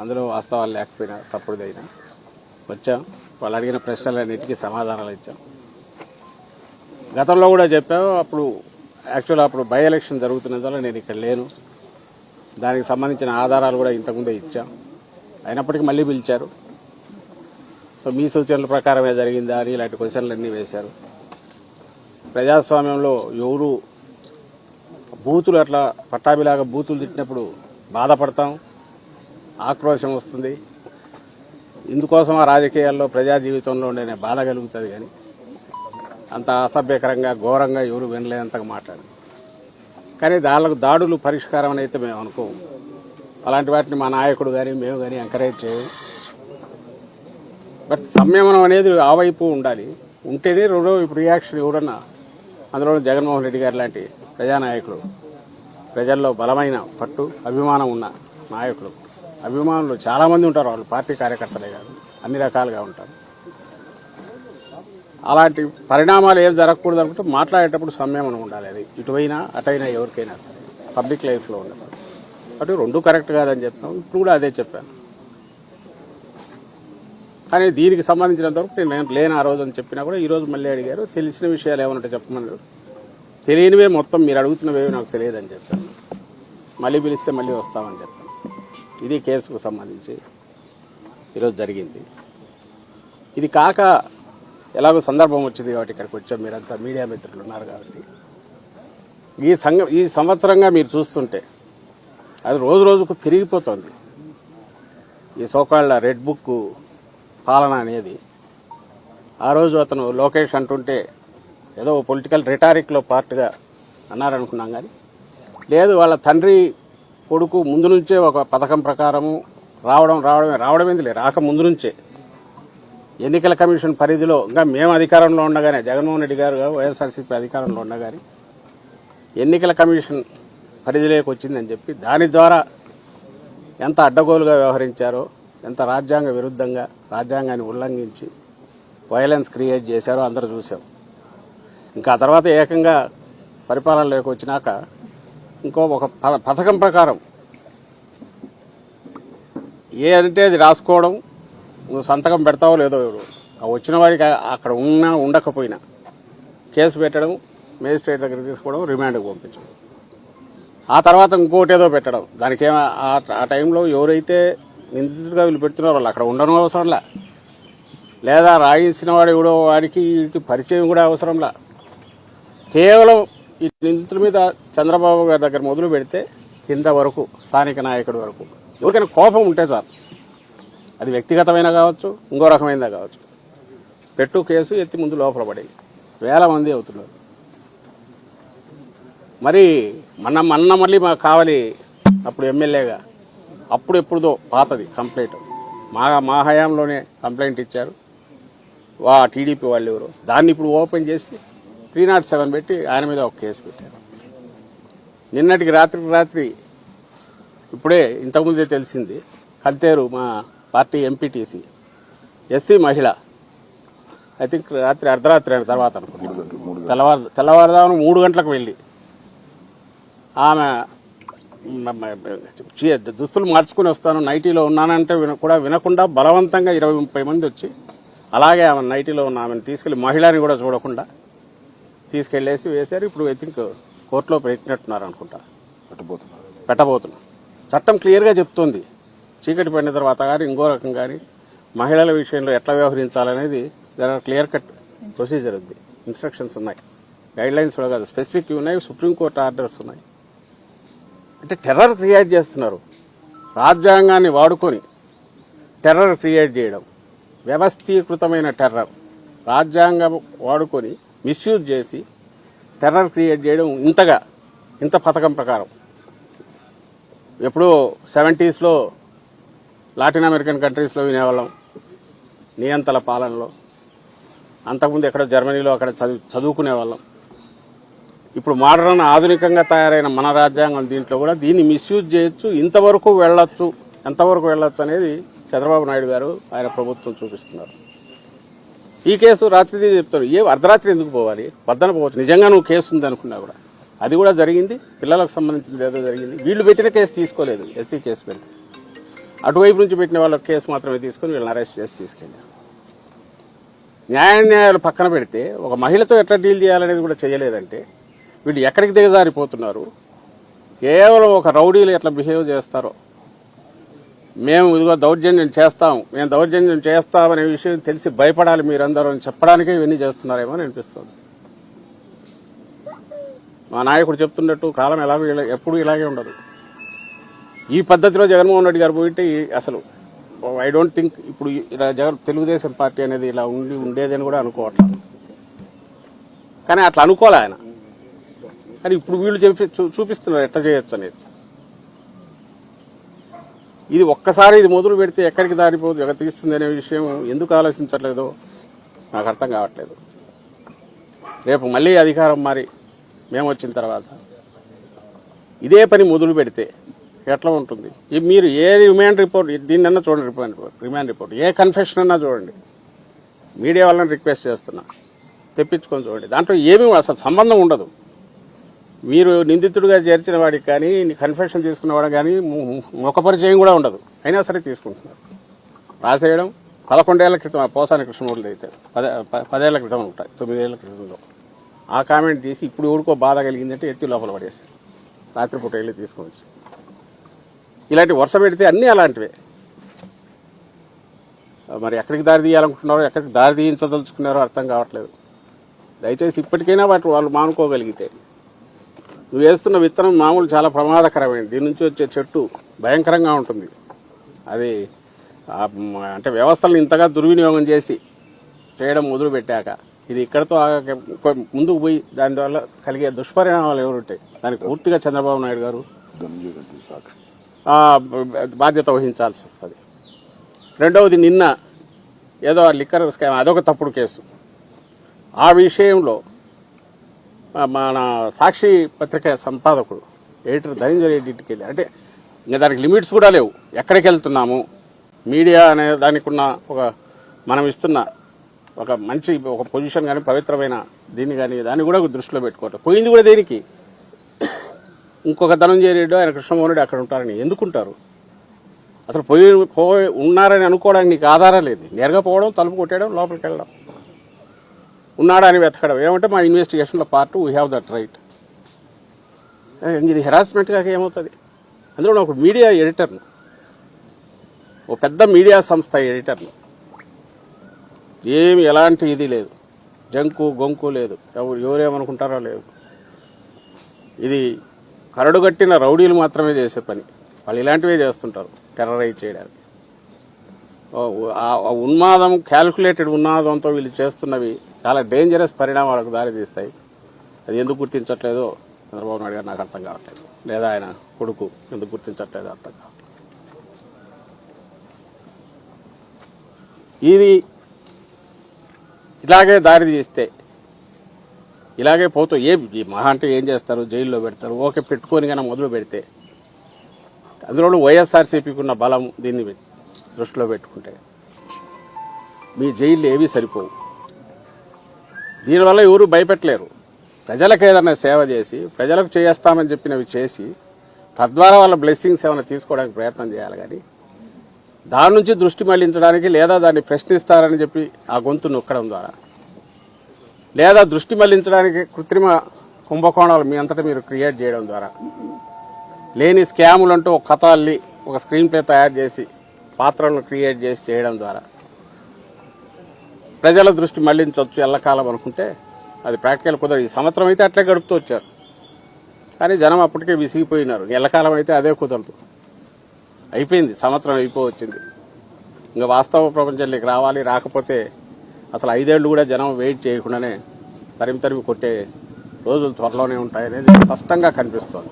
అందులో వాస్తవాలు లేకపోయినా తప్పుడుదైనా వచ్చాం. వాళ్ళు అడిగిన ప్రశ్నలన్నిటికీ సమాధానాలు ఇచ్చాం. గతంలో కూడా చెప్పాము అప్పుడు యాక్చువల్ అప్పుడు బై ఎలక్షన్ జరుగుతున్నందువల్ల నేను ఇక్కడ లేను. దానికి సంబంధించిన ఆధారాలు కూడా ఇంతకుముందే ఇచ్చాం. అయినప్పటికీ మళ్ళీ పిలిచారు. సో మీ సూచనల ప్రకారమే జరిగిందా అని ఇలాంటి క్వశ్చన్లు అన్నీ వేశారు. ప్రజాస్వామ్యంలో ఎవరు బూతులు అట్లా పట్టాభిలాగా బూతులు తిట్టినప్పుడు బాధపడతాం. ఆక్రోశం వస్తుంది. ఇందుకోసం ఆ రాజకీయాల్లో ప్రజా జీవితంలో ఉండే బాధ కలుగుతుంది కానీ అంత అసభ్యకరంగా ఘోరంగా ఎవరు వినలేనంతగా మాట్లాడు కానీ దానికి దాడులు పరిష్కారం అని అయితే మేము అనుకోము. అలాంటి వాటిని మా నాయకుడు కానీ మేము కానీ ఎంకరేజ్ చేయము. బట్ సంయమనం అనేది ఆ వైపు ఉండాలి. ఉంటేనే రెండో ఇప్పుడు రియాక్షన్ ఎవరన్నా అందులో జగన్మోహన్ రెడ్డి గారు లాంటి ప్రజానాయకుడు ప్రజల్లో బలమైన పట్టు అభిమానం ఉన్న నాయకులు అభిమానులు చాలామంది ఉంటారు వాళ్ళు పార్టీ కార్యకర్తలే కాదు అన్ని రకాలుగా ఉంటారు. అలాంటి పరిణామాలు ఏం జరగకూడదు అనుకుంటే మాట్లాడేటప్పుడు సంయమనం ఉండాలి అది. ఇటువైనా అటైనా ఎవరికైనా సరే. పబ్లిక్ లైఫ్లో ఉండదు అటు రెండు కరెక్ట్ కాదని చెప్తాం ఇప్పుడు కూడా అదే చెప్పాను. కానీ దీనికి సంబంధించినంత వరకు నేను లేని ఆ రోజు అని చెప్పినా కూడా ఈ రోజు మళ్ళీ అడిగారు తెలిసిన విషయాలు ఏమన్నట్టు చెప్పమన్నారు. తెలియనివే మొత్తం మీరు అడుగుతున్నవే నాకు తెలియదని చెప్పాను మళ్ళీ పిలిస్తే మళ్ళీ వస్తామని చెప్పాను ఇది కేసుకు సంబంధించి ఈరోజు జరిగింది. ఇది కాక ఎలాగో సందర్భం వచ్చింది కాబట్టి ఇక్కడికి వచ్చాం. మీరంతా మీడియా మిత్రులు ఉన్నారు కాబట్టి. ఈ సంఘం ఈ సంవత్సరంగా మీరు చూస్తుంటే అది రోజు రోజుకు పెరిగిపోతుంది. ఈ సోకాళ్ళ రెడ్ బుక్ పాలన అనేది ఆ రోజు అతను లోకేష్ అంటుంటే ఏదో పొలిటికల్ రిటారిక్లో పార్ట్గా అన్నారనుకున్నాం కానీ లేదు వాళ్ళ తండ్రి కొడుకు ముందు నుంచే ఒక పథకం ప్రకారము రావడం రావడమే రావడం ఏంది రాక ముందు నుంచే. ఎన్నికల కమిషన్ పరిధిలో ఇంకా మేము అధికారంలో ఉండగానే జగన్మోహన్ రెడ్డి గారు వైఎస్ఆర్సీపీ అధికారంలో ఉండగానే ఎన్నికల కమిషన్ పరిధిలోకి వచ్చిందని చెప్పి దాని ద్వారా ఎంత అడ్డగోలుగా వ్యవహరించారో ఎంత రాజ్యాంగ విరుద్ధంగా రాజ్యాంగాన్ని ఉల్లంఘించి వైలెన్స్ క్రియేట్ చేశారో అందరూ చూసాం ఇంకా తర్వాత ఏకంగా పరిపాలనలోకి వచ్చినాక ఇంకో ఒక ప- పథకం ప్రకారం. ఏ అంటే అది రాసుకోవడం నువ్వు సంతకం పెడతావో లేదో వచ్చిన వాడికి అక్కడ ఉన్నా ఉండకపోయినా కేసు పెట్టడం మేజిస్ట్రేట్ దగ్గర తీసుకోవడం రిమాండ్కి పంపించడం. ఆ తర్వాత ఇంకోటి ఏదో పెట్టడం. దానికి ఏమ ఆ- ఆ టైంలో ఎవరైతే నిందితుడిగా వీళ్ళు పెడుతున్నారో వాళ్ళు అక్కడ ఉండడం అవసరంలా. లేదా రాయించిన వాడు ఎవడో వాడికి వీడికి పరిచయం కూడా అవసరంలా. కేవలం ఈ నిందితుల మీద చంద్రబాబు గారి దగ్గర మొదలు పెడితే కింద వరకు స్థానిక నాయకుడి వరకు. ఎవరికైనా కోపం ఉంటే సార్ అది వ్యక్తిగతమైన కావచ్చు ఇంకో రకమైనదా కావచ్చు. పెట్టు కేసు ఎత్తి ముందు లోపల పడింది వేల మంది అవుతున్నారు. మరి మన మన్న మళ్ళీ మాకు కావాలి అప్పుడు ఎమ్మెల్యేగా. అప్పుడు ఎప్పుడుదో పాతది కంప్లైంట్. మా మా హయాంలోనే కంప్లైంట్ ఇచ్చారు. వా టీడీపీ వాళ్ళు ఎవరు? దాన్ని ఇప్పుడు ఓపెన్ చేసి త్రీ నాట్ సెవెన్ పెట్టి ఆయన మీద ఒక కేసు పెట్టారు. నిన్నటికి రాత్రికి రాత్రి ఇప్పుడే ఇంతకుముందే తెలిసింది కంతేరు మా పార్టీ ఎంపీటీసీ ఎస్సీ మహిళ ఐ థింక్ రాత్రి అర్ధరాత్రి అయిన తర్వాత అనుకుంటున్నాను తెల్లవారు తెల్లవారుదామున మూడు గంటలకు వెళ్ళి ఆమె దుస్తులు మార్చుకుని వస్తాను నైటీలో ఉన్నానంటే విన కూడా వినకుండా బలవంతంగా ఇరవై ముప్పై మంది వచ్చి అలాగే ఆమె నైటీలో ఉన్న ఆమెను తీసుకెళ్ళి మహిళని కూడా చూడకుండా తీసుకెళ్ళేసి వేశారు. ఇప్పుడు ఐ థింక్ కోర్టులో పెట్టినట్టున్నారు అనుకుంటా. పట్టబోతున్నారు. పెట్టబోతున్నాం చట్టం క్లియర్గా చెప్తుంది. చీకటి పడిన తర్వాత కానీ ఇంకో రకం కానీ మహిళల విషయంలో ఎట్లా వ్యవహరించాలనేది there are clear cut procedure ఉంది. ఇన్స్ట్రక్షన్స్ ఉన్నాయి. గైడ్ లైన్స్ కూడా కాదు. స్పెసిఫిక్ ఉన్నాయి. సుప్రీంకోర్టు ఆర్డర్స్ ఉన్నాయి. అంటే టెర్రర్ క్రియేట్ చేస్తున్నారు. రాజ్యాంగాన్ని వాడుకొని టెర్రర్ క్రియేట్ చేయడం. వ్యవస్థీకృతమైన టెర్రర్ రాజ్యాంగం వాడుకొని మిస్యూజ్ చేసి టెర్రర్ క్రియేట్ చేయడం ఇంతగా ఇంత పథకం ప్రకారం. ఎప్పుడో సెవెంటీస్లో లాటిన్ అమెరికన్ కంట్రీస్లో వినేవాళ్ళం నియంతల పాలనలో. అంతకుముందు ఎక్కడ జర్మనీలో అక్కడ చదువు చదువుకునే వాళ్ళం ఇప్పుడు మోడర్న్ ఆధునికంగా తయారైన మన రాజ్యాంగం దీంట్లో కూడా దీన్ని మిస్యూజ్ చేయొచ్చు ఇంతవరకు వెళ్ళొచ్చు ఎంతవరకు వెళ్ళొచ్చు అనేది చంద్రబాబు నాయుడు గారు ఆయన ప్రభుత్వం చూపిస్తున్నారు. ఈ కేసు రాత్రిది చెప్తారు. ఏ అర్ధరాత్రి ఎందుకు పోవాలి? వద్దన పోవచ్చు. నిజంగా నువ్వు కేసు ఉంది అనుకున్నా కూడా. అది కూడా జరిగింది. పిల్లలకు సంబంధించింది ఏదో జరిగింది. వీళ్ళు పెట్టిన కేసు తీసుకోలేదు. ఎస్సీ కేసు పెట్టి అటువైపు నుంచి పెట్టిన వాళ్ళ కేసు మాత్రమే తీసుకుని వీళ్ళని అరెస్ట్ చేసి తీసుకెళ్ళారు. న్యాయ న్యాయాలు పక్కన పెడితే ఒక మహిళతో ఎట్లా డీల్ చేయాలనేది కూడా చేయలేదంటే వీళ్ళు ఎక్కడికి దిగజారిపోతున్నారు? కేవలం ఒక రౌడీలు ఎట్లా బిహేవ్ చేస్తారో మేము ఇదిగో దౌర్జన్యం చేస్తాం. మేము దౌర్జన్యం చేస్తామనే విషయం తెలిసి భయపడాలి మీరందరూ అని చెప్పడానికే ఇవన్నీ చేస్తున్నారేమో అని అనిపిస్తుంది. మా నాయకుడు చెప్తున్నట్టు కాలం ఎలాగో ఇలా- ఎప్పుడు ఇలాగే ఉండదు. ఈ పద్ధతిలో జగన్మోహన్ రెడ్డి గారు పోయింటే అసలు ఐ డోంట్ థింక్ ఇప్పుడు ఇలా జగన్ తెలుగుదేశం పార్టీ అనేది ఇలా ఉండి ఉండేదని కూడా అనుకోవట్లేదు. కానీ అట్లా అనుకోలే ఆయన. కానీ ఇప్పుడు వీళ్ళు చెప్పి చూ- చూపిస్తున్నారు ఎట్లా చేయొచ్చు అనేది. ఇది ఒక్కసారి ఇది మొదలు పెడితే ఎక్కడికి దారిపోదు ఎక్కడ తీస్తుంది అనే విషయం ఎందుకు ఆలోచించట్లేదు? నాకు అర్థం కావట్లేదు. రేపు మళ్ళీ అధికారం మారి మేము వచ్చిన తర్వాత ఇదే పని మొదలు పెడితే ఎట్లా ఉంటుంది? మీరు ఏ రిమాండ్ రిపోర్ట్ దీన్నన్నా చూడండి రిమాండ్ రిపోర్ట్ రిమాండ్ రిపోర్ట్. ఏ కన్ఫెషన్ అన్నా చూడండి. మీడియా వాళ్ళని రిక్వెస్ట్ చేస్తున్నా. తెప్పించుకొని చూడండి. దాంట్లో ఏమీ అసలు సంబంధం ఉండదు. మీరు నిందితుడిగా చేర్చిన వాడికి కానీ కన్ఫెషన్ తీసుకున్న వాడికి కానీ ముఖ పరిచయం కూడా ఉండదు. అయినా సరే తీసుకుంటున్నారు. రాసేయడం పదకొండేళ్ళ క్రితం ఆ పోసాని కృష్ణమూర్తి అయితే పదే ప- పదేళ్ళ క్రితం ఉంటాయి తొమ్మిదేళ్ళ క్రితంలో. ఆ కామెంట్ తీసి ఇప్పుడు ఊరుకో బాధ కలిగిందంటే ఎత్తి లోపల పడేశారు. రాత్రిపూట వెళ్ళి తీసుకొని ఇలాంటి వర్షం పెడితే అన్నీ అలాంటివే. మరి ఎక్కడికి దారి తీయాలనుకుంటున్నారో ఎక్కడికి దారి తీయించదలుచుకున్నారో అర్థం కావట్లేదు. దయచేసి ఇప్పటికైనా వాటి వాళ్ళు మానుకోగలిగితే. నువ్వు వేస్తున్న విత్తనం మామూలు చాలా ప్రమాదకరమైనది దీని నుంచి వచ్చే చెట్టు భయంకరంగా ఉంటుంది. అది అంటే వ్యవస్థలను ఇంతగా దుర్వినియోగం చేసి చేయడం మొదలు పెట్టాక ఇది ఇక్కడతో ముందుకు పోయి దానివల్ల కలిగే దుష్పరిణామాలు ఎవరుంటాయి? దానికి పూర్తిగా చంద్రబాబు నాయుడు గారు బాధ్యత వహించాల్సి వస్తుంది. రెండవది నిన్న ఏదో లిక్కర్ స్కామ్ అదొక తప్పుడు కేసు. ఆ విషయంలో మన సాక్షి పత్రిక సంపాదకుడు ఎడిటర్ ధనంజయ రెడ్డికి వెళ్ళి అంటే ఇంకా దానికి లిమిట్స్ కూడా లేవు. ఎక్కడికి వెళ్తున్నాము? మీడియా అనే దానికి ఉన్న ఒక మనం ఇస్తున్న ఒక మంచి ఒక పొజిషన్ కానీ పవిత్రమైన దీన్ని కానీ దాన్ని కూడా దృష్టిలో పెట్టుకోవటం పోయింది కూడా దేనికి? ఇంకొక ధనంజయ రెడ్డి ఆయన కృష్ణమోహన్ రెడ్డి అక్కడ ఉంటారని ఎందుకుంటారు? అసలు పోయి పోయి ఉన్నారని అనుకోవడానికి నీకు ఆధారం లేదు. నేరుగా పోవడం తలుపు కొట్టేయడం లోపలికి వెళ్ళడం. ఉన్నాడా అని వెతకడం. ఏమంటే మా ఇన్వెస్టిగేషన్లో part we have that right ఇది హెరాస్మెంట్ కాక ఏమవుతుంది? అందులో ఒక మీడియా ఎడిటర్ను ఓ పెద్ద మీడియా సంస్థ ఎడిటర్ను ఏమి ఎలాంటి ఇది లేదు. జంకు గొంకు లేదు. ఎవరు ఎవరేమనుకుంటారో లేదు. ఇది కరడుగట్టిన రౌడీలు మాత్రమే చేసే పని. వాళ్ళు ఇలాంటివే చేస్తుంటారు టెర్రరైజ్ చేయడానికి. ఉన్మాదం క్యాల్కులేటెడ్ ఉన్మాదంతో వీళ్ళు చేస్తున్నవి చాలా డేంజరస్ పరిణామాలకు దారితీస్తాయి. అది ఎందుకు గుర్తించట్లేదో చంద్రబాబు నాయుడు గారు నాకు అర్థం కావట్లేదు. లేదా ఆయన కొడుకు ఎందుకు గుర్తించట్లేదు అర్థం కావట్లేదు. ఇది ఇలాగే దారి తీస్తే ఇలాగే పోతూ ఏ మహా అంటే ఏం చేస్తారు? జైల్లో పెడతారు. ఓకే పెట్టుకొని కానీ మొదలు పెడితే అందులో వైఎస్ఆర్సీపీకి ఉన్న బలం దీన్ని పెట్టి దృష్టిలో పెట్టుకుంటే. మీ జైళ్ళు ఏవి సరిపోవు. దీనివల్ల ఎవరు భయపెట్టలేరు. ప్రజలకు ఏదైనా సేవ చేసి ప్రజలకు చేస్తామని చెప్పినవి చేసి తద్వారా వాళ్ళ బ్లెస్సింగ్స్ ఏమైనా తీసుకోవడానికి ప్రయత్నం చేయాలి కానీ దాని నుంచి దృష్టి మళ్ళించడానికి లేదా దాన్ని ప్రశ్నిస్తారని చెప్పి ఆ గొంతు నొక్కడం ద్వారా. లేదా దృష్టి మళ్ళించడానికి కృత్రిమ కుంభకోణాలు మీ అంతటా మీరు క్రియేట్ చేయడం ద్వారా. లేని స్కాములు అంటూ ఒక కథ అల్లి ఒక స్క్రీన్ ప్లే తయారు చేసి పాత్రలను క్రియేట్ చేసి చేయడం ద్వారా. ప్రజల దృష్టి మళ్ళించవచ్చు ఎల్లకాలం అనుకుంటే అది ప్రాక్టికల్ కుదరదు. ఈ సంవత్సరం అయితే అట్లే గడుపుతూ వచ్చారు. కానీ జనం అప్పటికే విసిగిపోయినారు. ఎల్లకాలం అయితే అదే కుదరదు. అయిపోయింది. సంవత్సరం అయిపోవచ్చింది. ఇంకా వాస్తవ ప్రపంచంలోకి రావాలి రాకపోతే అసలు ఐదేళ్ళు కూడా జనం వెయిట్ చేయకుండానే తరిమి తరిమి కొట్టే రోజులు త్వరలోనే ఉంటాయనేది స్పష్టంగా కనిపిస్తోంది.